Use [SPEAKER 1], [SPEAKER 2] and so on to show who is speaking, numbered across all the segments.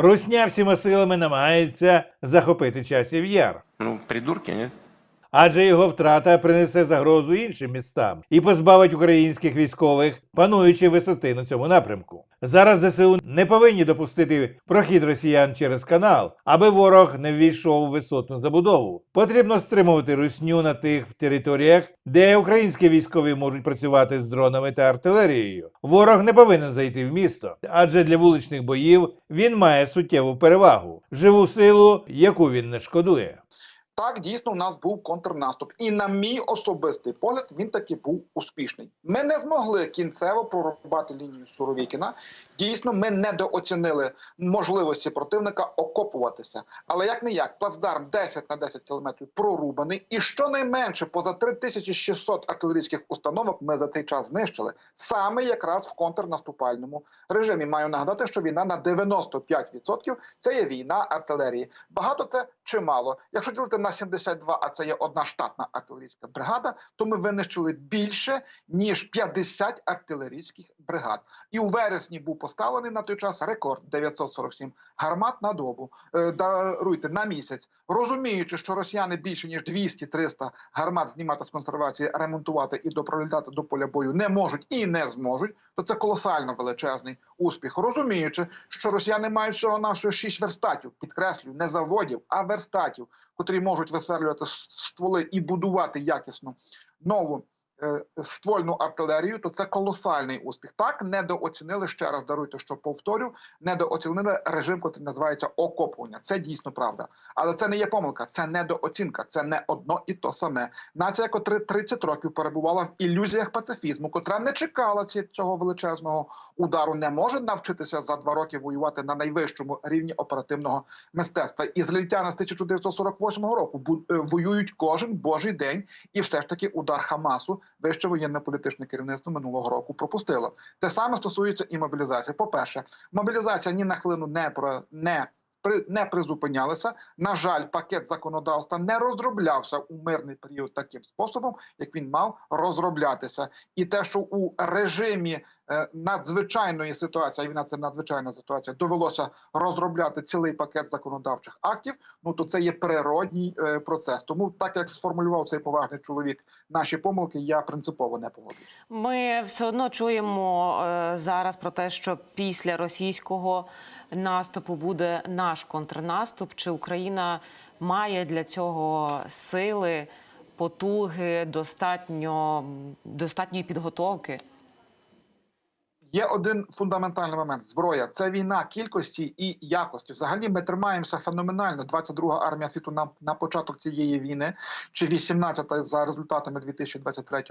[SPEAKER 1] Русня всіма силами намагається захопити часів яр.
[SPEAKER 2] Ну, придурки, нет?
[SPEAKER 1] Адже його втрата принесе загрозу іншим містам і позбавить українських військових пануючої висоти на цьому напрямку. Зараз ЗСУ не повинні допустити прохід росіян через канал, аби ворог не ввійшов у висотну забудову. Потрібно стримувати русню на тих територіях, де українські військові можуть працювати з дронами та артилерією. Ворог не повинен зайти в місто, адже для вуличних боїв він має суттєву перевагу, живу силу, яку він не шкодує.
[SPEAKER 3] Так, дійсно, у нас був контрнаступ, і на мій особистий погляд, він таки був успішний. Ми не змогли кінцево прорубати лінію Суровікіна. Дійсно, ми недооцінили можливості противника окопуватися. Але як не як, плацдарм 10 на 10 кілометрів прорубаний, і щонайменше поза 3600 артилерійських установок ми за цей час знищили саме якраз в контрнаступальному режимі. Маю нагадати, що війна на 95% це є війна артилерії. Багато це чи мало. Якщо ділити на 72, а це є одна штатна артилерійська бригада, то ми винищили більше ніж 50 артилерійських бригад. І у вересні був поставлений на той час рекорд 947 гармат на добу. Е, даруйте на місяць, розуміючи, що росіяни більше ніж 200-300 гармат знімати з консервації, ремонтувати і доправляти до поля бою не можуть і не зможуть. То це колосально величезний успіх. Розуміючи, що росіяни мають всього нашого 6 верстатів, підкреслюю, не заводів, а верстатів, котрі можуть висверлювати стволи і будувати якісну нову ствольну артилерію, то це колосальний успіх. Так недооцінили ще раз. Даруйте, що повторю, недооцінили режим, який називається окопування. Це дійсно правда. Але це не є помилка, це недооцінка, це не одно і то саме. Нація, котра 30 років перебувала в ілюзіях пацифізму, котра не чекала цього величезного удару, не може навчитися за два роки воювати на найвищому рівні оперативного мистецтва. Ізраїльтяни з 1948 року е, воюють кожен божий день, і все ж таки удар Хамасу вище воєнно-політичне керівництво минулого року пропустило. Те саме стосується і мобілізації. По перше, мобілізація ні на хвилину не про не. Не призупинялися. На жаль, пакет законодавства не розроблявся у мирний період таким способом, як він мав розроблятися. І те, що у режимі е, надзвичайної ситуації, а війна це надзвичайна ситуація, довелося розробляти цілий пакет законодавчих актів. Ну то це є природній е, процес. Тому, так як сформулював цей поважний чоловік наші помилки, я принципово не погоджуюсь.
[SPEAKER 4] Ми все одно чуємо е, зараз про те, що після російського наступу буде наш контрнаступ. Чи Україна має для цього сили, потуги, достатньо достатньої підготовки?
[SPEAKER 3] Є один фундаментальний момент: зброя це війна кількості і якості. Взагалі ми тримаємося феноменально. 22-га армія світу на, на початок цієї війни, чи 18-та за результатами 2023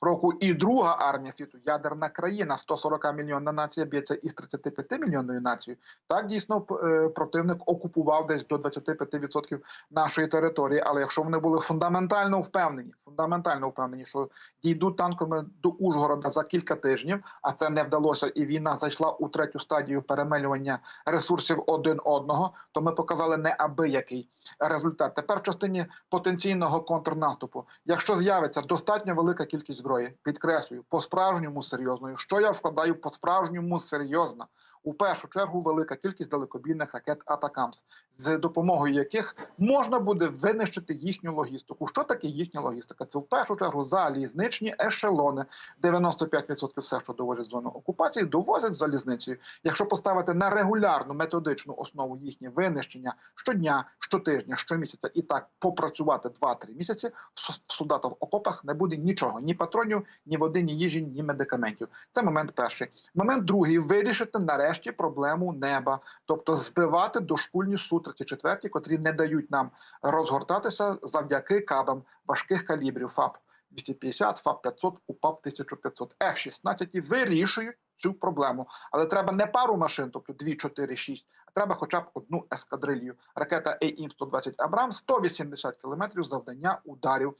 [SPEAKER 3] року. І друга армія світу, ядерна країна, 140 мільйонна нація б'ється із 35 мільйонною нацією. Так дійсно е, противник окупував десь до 25% нашої території. Але якщо вони були фундаментально впевнені, фундаментально впевнені, що дійдуть танками до Ужгорода за кілька тижнів, а це не вдалося, і війна зайшла у третю стадію перемелювання ресурсів один одного, то ми показали неабиякий результат. Тепер в частині потенційного контрнаступу, якщо з'явиться достатньо велика кількість зброї, підкреслюю, по справжньому серйозною, що я вкладаю по справжньому серйозно. У першу чергу велика кількість далекобійних ракет Атакамс, з допомогою яких можна буде винищити їхню логістику. Що таке їхня логістика? Це в першу чергу залізничні ешелони. 95% все, що довозять з зони окупації, довозять залізницею. Якщо поставити на регулярну методичну основу їхнє винищення щодня, щотижня, щомісяця і так попрацювати 2-3 місяці, в солдата в окопах не буде нічого: ні патронів, ні води, ні їжі, ні медикаментів. Це момент перший. Момент другий вирішити нарешті проблему неба, тобто збивати дошкульні су 34 котрі не дають нам розгортатися завдяки кабам важких калібрів ФАП 250, ФАП 500, УПАП 1500. F-16 вирішують цю проблему, але треба не пару машин, тобто 2, 4, 6, а треба хоча б одну ескадрилью. Ракета AIM-120 Абрам 180 кілометрів завдання ударів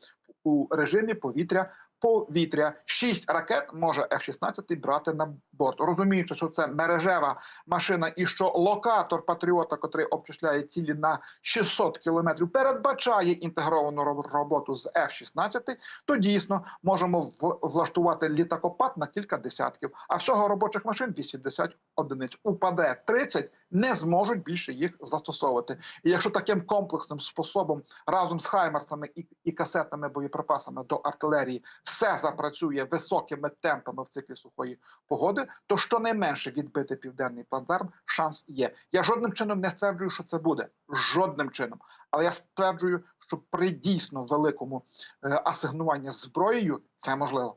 [SPEAKER 3] у режимі повітря. Повітря 6 ракет може F-16 брати на борт, розуміючи, що це мережева машина, і що локатор патріота, котрий обчисляє цілі на 600 кілометрів, передбачає інтегровану роботу з F-16, то дійсно можемо влаштувати літакопад на кілька десятків. А всього робочих машин 80 одиниць. Упаде 30, не зможуть більше їх застосовувати. І якщо таким комплексним способом разом з хаймерсами і, і касетними боєприпасами до артилерії все запрацює високими темпами в циклі сухої погоди, то щонайменше відбити південний плацдарм шанс є. Я жодним чином не стверджую, що це буде. Жодним чином. Але я стверджую, що при дійсно великому е, асигнуванні зброєю це можливо.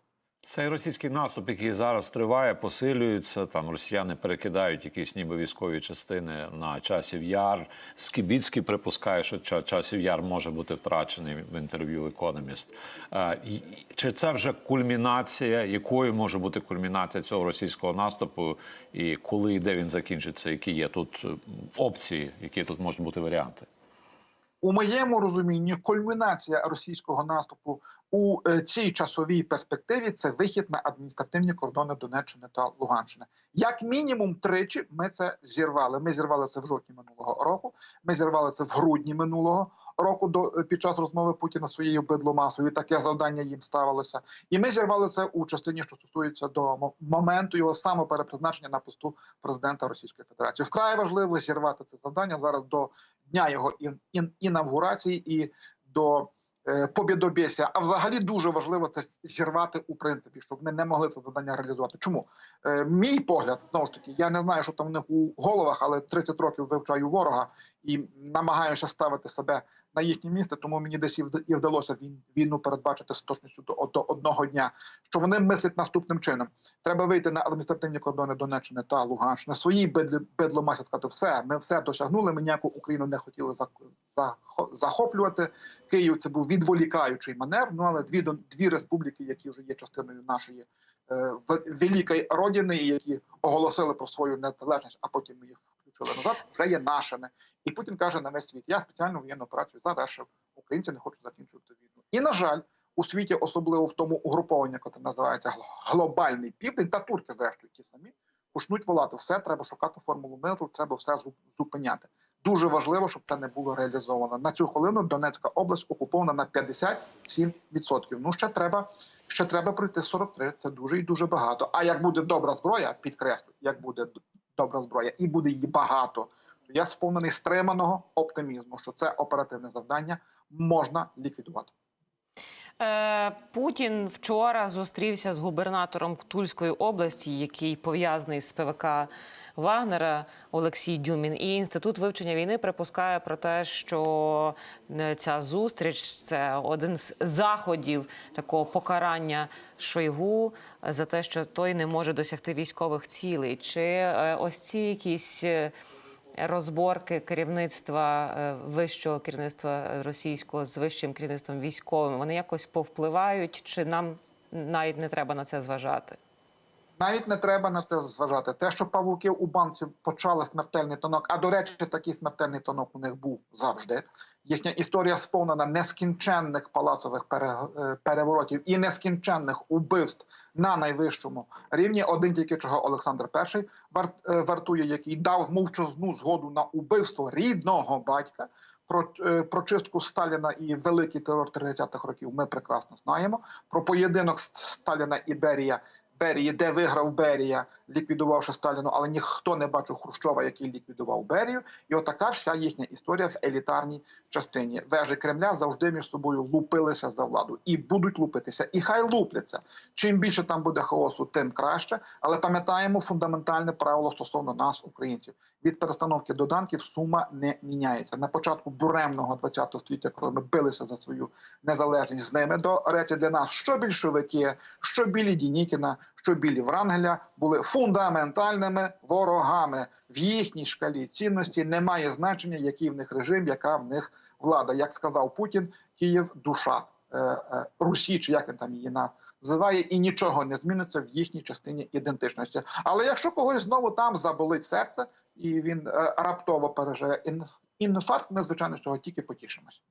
[SPEAKER 2] Цей російський наступ, який зараз триває, посилюється. Там росіяни перекидають якісь ніби військові частини на часів яр. Скібіцький припускає, що Ча- часів яр може бути втрачений в інтерв'ю Економіст. Е, Чи це вже кульмінація? Якою може бути кульмінація цього російського наступу? І коли і де він закінчиться? Які є тут е, опції, які тут можуть бути варіанти?
[SPEAKER 3] У моєму розумінні кульмінація російського наступу у е, цій часовій перспективі це вихід на адміністративні кордони Донеччини та Луганщини. Як мінімум тричі ми це зірвали. Ми зірвали це в жовтні минулого року. Ми зірвали це в грудні минулого року до е, під час розмови Путіна своєю бидломасою. Таке завдання їм ставилося. І ми зірвали це у частині, що стосується до моменту його самоперепризначення на посту президента Російської Федерації. Вкрай важливо зірвати це завдання зараз до дня його ін- ін- інавгурації і до е. А взагалі дуже важливо це зірвати у принципі, щоб вони не могли це завдання реалізувати. Чому е, мій погляд знову ж таки, я не знаю, що там в них у головах, але 30 років вивчаю ворога і намагаюся ставити себе на їхнє місце, тому мені десь і вдалося війну передбачити з точністю до, одного дня. Що вони мислять наступним чином: треба вийти на адміністративні кордони Донеччини та Луганщини. Свої бедломасі сказати, все, ми все досягнули. Ми ніяку Україну не хотіли за, за, захоплювати. Київ це був відволікаючий маневр. Ну але дві дві республіки, які вже є частиною нашої е, великої родини, які оголосили про свою незалежність, а потім їх включили назад, вже є нашими. І Путін каже на весь світ: я спеціальну воєнну операцію завершив. Українці не хочуть закінчувати війну. І на жаль, у світі, особливо в тому угрупованні, яке називається глобальний південь, та турки, зрештою, ті самі, почнуть волати все, треба шукати формулу миру, треба все зупиняти. Дуже важливо, щоб це не було реалізовано. На цю хвилину Донецька область окупована на 57%. Ну ще треба, ще треба пройти 43%. Це дуже і дуже багато. А як буде добра зброя, підкреслю, як буде добра зброя, і буде її багато, то я сповнений стриманого оптимізму, що це оперативне завдання можна ліквідувати.
[SPEAKER 4] Е, Путін вчора зустрівся з губернатором Тульської області, який пов'язаний з ПВК Вагнера Олексій Дюмін. І інститут вивчення війни припускає про те, що е, ця зустріч це один з заходів такого покарання Шойгу за те, що той не може досягти військових цілей. Чи е, ось ці якісь. е, розборки керівництва вищого керівництва російського з вищим керівництвом військовим вони якось повпливають, чи нам навіть не треба на це зважати?
[SPEAKER 3] Навіть не треба на це зважати. Те, що павуки у банці почали смертельний тонок, а до речі, такий смертельний тонок у них був завжди. Їхня історія сповнена нескінченних палацових е, переворотів і нескінченних убивств на найвищому рівні. Один тільки чого Олександр І е, вартує, який дав мовчазну згоду на убивство рідного батька. Про, е, про чистку Сталіна і великий терор 30-х років ми прекрасно знаємо. Про поєдинок Сталіна і Берія Берії, де виграв Берія, ліквідувавши Сталіну, але ніхто не бачив Хрущова, який ліквідував Берію. І отака вся їхня історія в елітарній частині. Вежі Кремля завжди між собою лупилися за владу і будуть лупитися. І хай лупляться. Чим більше там буде хаосу, тим краще. Але пам'ятаємо фундаментальне правило стосовно нас, українців. Від перестановки доданків сума не міняється. На початку буремного ХХ століття, коли ми билися за свою незалежність з ними, до речі, для нас що більшовики, що білі Дінікіна, що білі Врангеля були фундаментальними ворогами. В їхній шкалі цінності немає значення, який в них режим, яка в них влада. Як сказав Путін, Київ душа е, е, Русі, чи як він там її називає, і нічого не зміниться в їхній частині ідентичності. Але якщо когось знову там заболить серце, і він е, раптово переживе інф- інфаркт, ми звичайно з цього тільки потішимось.